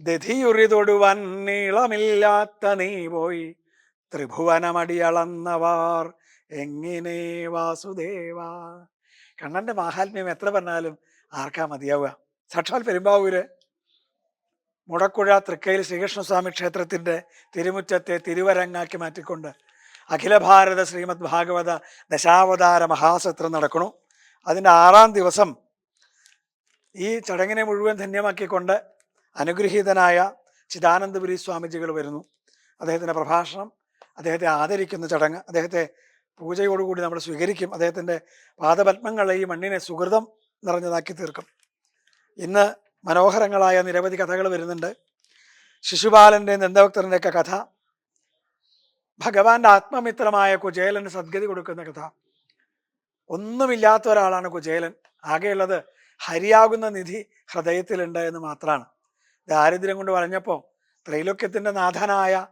ദധിയുറി തൊടുവൻ നീളമില്ലാത്ത നീ പോയി. ത്രിഭുവനമടിയളന്നവാർ എങ്ങനെ വാസുദേവ? കണ്ണന്റെ മാഹാത്മ്യം എത്ര പറഞ്ഞാലും ആർക്കാ മതിയാവുക? സാക്ഷാൽ പെരുമ്പാവൂര്. മുടക്കുഴ തൃക്കയിൽ ശ്രീകൃഷ്ണസ്വാമി ക്ഷേത്രത്തിന്റെ തിരുമുറ്റത്തെ തിരുവരങ്ങാക്കി മാറ്റിക്കൊണ്ട് അഖില ഭാരത ശ്രീമദ് ഭാഗവത ദശാവതാര മഹാസത്രം നടക്കണു അതിന്റെ ആറാം ദിവസം ഈ ചടങ്ങിനെ മുഴുവൻ ധന്യമാക്കിക്കൊണ്ട് അനുഗ്രഹീതനായ ചിദാനന്ദപുരി സ്വാമിജികൾ വരുന്നു. അദ്ദേഹത്തിന്റെ പ്രഭാഷണം അദ്ദേഹത്തെ ആദരിക്കുന്ന ചടങ്ങ് അദ്ദേഹത്തെ പൂജയോടുകൂടി നമ്മൾ സ്വീകരിക്കും. അദ്ദേഹത്തിന്റെ പാദപത്മങ്ങളെ ഈ മണ്ണിനെ സുഹൃതം നിറഞ്ഞതാക്കി തീർക്കും. ഇന്ന് മനോഹരങ്ങളായ നിരവധി കഥകൾ വരുന്നുണ്ട്. ശിശുപാലന്റെ നന്ദഭക്തറിന്റെയൊക്കെ കഥ ഭഗവാന്റെ ആത്മമിത്രമായ കുചേലന് സദ്ഗതി കൊടുക്കുന്ന കഥ. ഒന്നുമില്ലാത്ത ഒരാളാണ് കുചേലൻ. ആകെയുള്ളത് ഹരിയാകുന്ന നിധി ഹൃദയത്തിലുണ്ട് എന്ന് മാത്രമാണ്. ദാരിദ്ര്യം കൊണ്ട് വളഞ്ഞപ്പോൾ ത്രൈലോക്യത്തിന്റെ നാഥനായ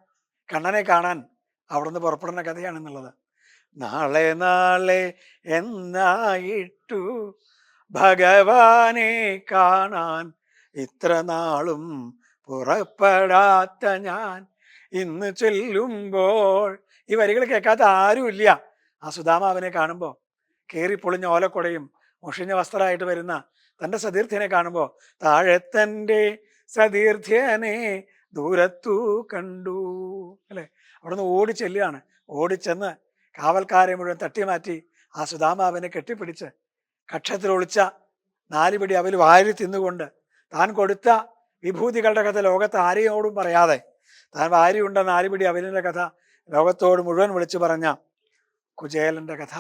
കണ്ണനെ കാണാൻ അവിടുന്ന് പുറപ്പെടുന്ന കഥയാണെന്നുള്ളത്. നാളെ നാളെ എന്നായിട്ടു ഭഗവാനെ കാണാൻ ഇത്ര നാളും പുറപ്പെടാത്ത ഞാൻ. ഇന്ന് ചെല്ലുമ്പോൾ ഈ വരികൾ കേൾക്കാത്ത ആരുമില്ല. ആ സുധാമാവിനെ കാണുമ്പോൾ കയറി പൊളിഞ്ഞ ഓലക്കൊടയും മുഷിഞ്ഞ വസ്ത്രമായിട്ട് വരുന്ന തന്റെ സതീർത്ഥിനെ കാണുമ്പോൾ താഴെത്തന്റെ സതീർത്ഥ്യനെ ദൂരത്തു കണ്ടു അല്ലേ? അവിടുന്ന് ഓടി ചെല്ലുകയാണ്. ഓടിച്ചെന്ന് കാവൽക്കാരെ മുഴുവൻ തട്ടിമാറ്റി ആ സുധാമാവിനെ കെട്ടിപ്പിടിച്ച് കക്ഷത്തിൽ ഒളിച്ച നാലുപിടി അവൽ വാരി തിന്നുകൊണ്ട് താൻ കൊടുത്ത വിഭൂതികളുടെ കഥ ലോകത്ത് ആരെയോടും പറയാതെ താൻ വാരിയുണ്ട നാലുപിടി അവലിന്റെ കഥ ലോകത്തോട് മുഴുവൻ വിളിച്ചു പറഞ്ഞ കുചേലന്റെ കഥ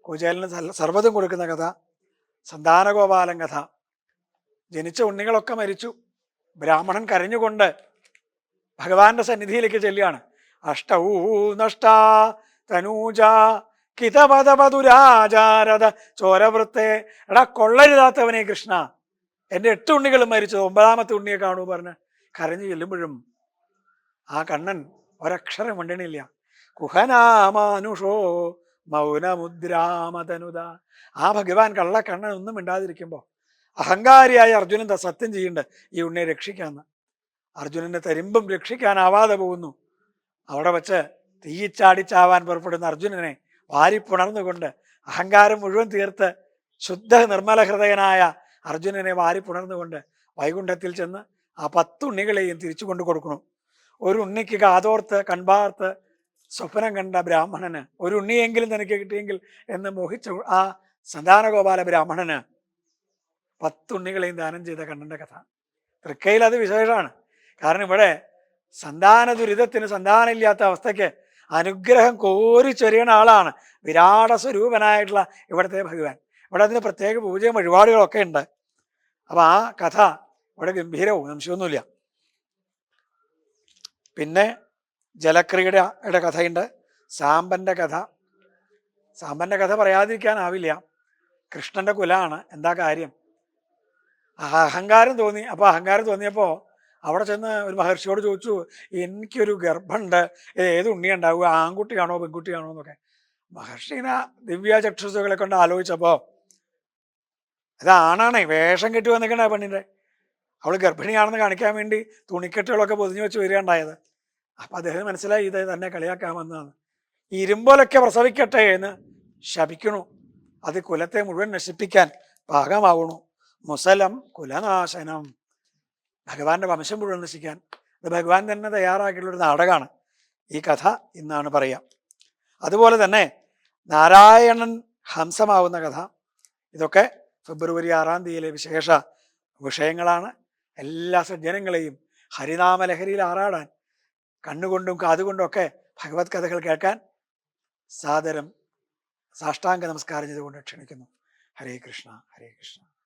കുചേലന് സർവതും കൊടുക്കുന്ന കഥ സന്താനഗോപാലൻ കഥ. ജനിച്ച ഉണ്ണികളൊക്കെ മരിച്ചു. ബ്രാഹ്മണൻ കരഞ്ഞുകൊണ്ട് ഭഗവാന്റെ സന്നിധിയിലേക്ക് ചെല്ലുകയാണ്. അഷ്ടൗ നഷ്ട തനൂജ കിതപദപതുരാചാരത ചോരവൃത്തെ എടാ കൊള്ളരുതാത്തവനെ കൃഷ്ണ. എന്റെ എട്ട് ഉണ്ണികൾ മരിച്ചത് ഒമ്പതാമത്തെ ഉണ്ണിയെ കാണൂ പറഞ്ഞ് കരഞ്ഞു ചെല്ലുമ്പോഴും ആ കണ്ണൻ ഒരക്ഷരം മിണ്ടണില്ല. കുഹനാമാനുഷോ മൗനമുദ്രാമതനുത. ആ ഭഗവാൻ കള്ളക്കണ്ണൻ ഒന്നും മിണ്ടാതിരിക്കുമ്പോൾ അഹങ്കാരിയായ അർജുനൻ സത്യം ചെയ്യേണ്ട ഈ ഉണ്ണിയെ രക്ഷിക്കാന്ന്. അർജുനനെ തരിമ്പും രക്ഷിക്കാനാവാതെ പോകുന്നു. അവിടെ വച്ച് തീയിച്ചാടിച്ചാവാൻ പുറപ്പെടുന്ന അർജുനനെ വാരിപ്പുണർന്നുകൊണ്ട് അഹങ്കാരം മുഴുവൻ തീർത്ത് ശുദ്ധ നിർമ്മല ഹൃദയനായ അർജുനനെ വാരിപ്പുണർന്നുകൊണ്ട് വൈകുണ്ഠത്തിൽ ചെന്ന് ആ പത്ത് ഉണ്ണികളെയും തിരിച്ചു കൊണ്ടു കൊടുക്കണം ഒരു ഉണ്ണിക്ക് കാതോർത്ത് കൺപാർത്ത് സ്വപ്നം കണ്ട ബ്രാഹ്മണന് ഒരു ഉണ്ണിയെങ്കിലും തനിക്ക് കിട്ടിയെങ്കിൽ എന്ന് മോഹിച്ച ആ സന്താനഗോപാല ബ്രാഹ്മണന് പത്തുണ്ണികളെയും ദാനം ചെയ്ത കണ്ണന്റെ കഥ. തൃക്കയിൽ അത് വിശേഷമാണ്. കാരണം ഇവിടെ സന്താന ദുരിതത്തിന് സന്താനമില്ലാത്ത അവസ്ഥയ്ക്ക് അനുഗ്രഹം കോരിച്ചൊരിയണ ആളാണ് വിരാട സ്വരൂപനായിട്ടുള്ള ഇവിടുത്തെ ഭഗവാൻ. ഇവിടെ അതിന് പ്രത്യേക പൂജയും വഴിപാടുകളൊക്കെ ഉണ്ട്. അപ്പം ആ കഥ ഇവിടെ ഗംഭീരവും സംശയമൊന്നുമില്ല. പിന്നെ ജലക്രീഡയുടെ കഥയുണ്ട്. സാമ്പന്റെ കഥ. സാമ്പന്റെ കഥ പറയാതിരിക്കാനാവില്ല. കൃഷ്ണന്റെ കുലമാണ്. എന്താ കാര്യം? അഹങ്കാരം തോന്നി. അപ്പോൾ അഹങ്കാരം തോന്നിയപ്പോൾ അവിടെ ചെന്ന് ഒരു മഹർഷിയോട് ചോദിച്ചു എനിക്കൊരു ഗർഭമുണ്ട് ഏത് ഉണ്ണി ഉണ്ടാവുക? ആൺകുട്ടിയാണോ പെൺകുട്ടിയാണോ? എന്നൊക്കെ. മഹർഷി ഇങ്ങനെ ദിവ്യ കൊണ്ട് ആലോചിച്ചപ്പോൾ അത് ആണാണേ. വേഷം കെട്ടി വന്നിരിക്കണേ പെണ്ണിന്റെ അവൾ ഗർഭിണിയാണെന്ന് കാണിക്കാൻ വേണ്ടി തുണിക്കെട്ടുകളൊക്കെ പൊതിഞ്ഞു വെച്ച് വരികയുണ്ടായത്. അപ്പം അദ്ദേഹം മനസ്സിലായി ഇത് തന്നെ കളിയാക്കാമെന്നാണ് ഇരുമ്പോലൊക്കെ പ്രസവിക്കട്ടെ എന്ന് ശപിക്കണു. അത് കുലത്തെ മുഴുവൻ നശിപ്പിക്കാൻ പാകമാവണു. മുസലം കുലനാശനം ഭഗവാന്റെ വംശം മുഴുവൻ നശിക്കാൻ. അത് ഭഗവാൻ തന്നെ തയ്യാറാക്കിയിട്ടുള്ള ഒരു നാടകമാണ് ഈ കഥ ഇന്നാണ് പറയാം. അതുപോലെ തന്നെ നാരായണൻ ഹംസമാവുന്ന കഥ. ഇതൊക്കെ ഫെബ്രുവരി ആറാം തീയതിയിലെ വിശേഷ വിഷയങ്ങളാണ്. എല്ലാ സജ്ജനങ്ങളെയും ഹരിനാമലഹരിയിൽ ആറാടാൻ കണ്ണുകൊണ്ടും കാതുകൊണ്ടും ഒക്കെ ഭഗവത് കഥകൾ കേൾക്കാൻ സാദരം സാഷ്ടാംഗ നമസ്കാരം ചെയ്തുകൊണ്ട് ക്ഷണിക്കുന്നു. ഹരേ കൃഷ്ണ ഹരേ കൃഷ്ണ.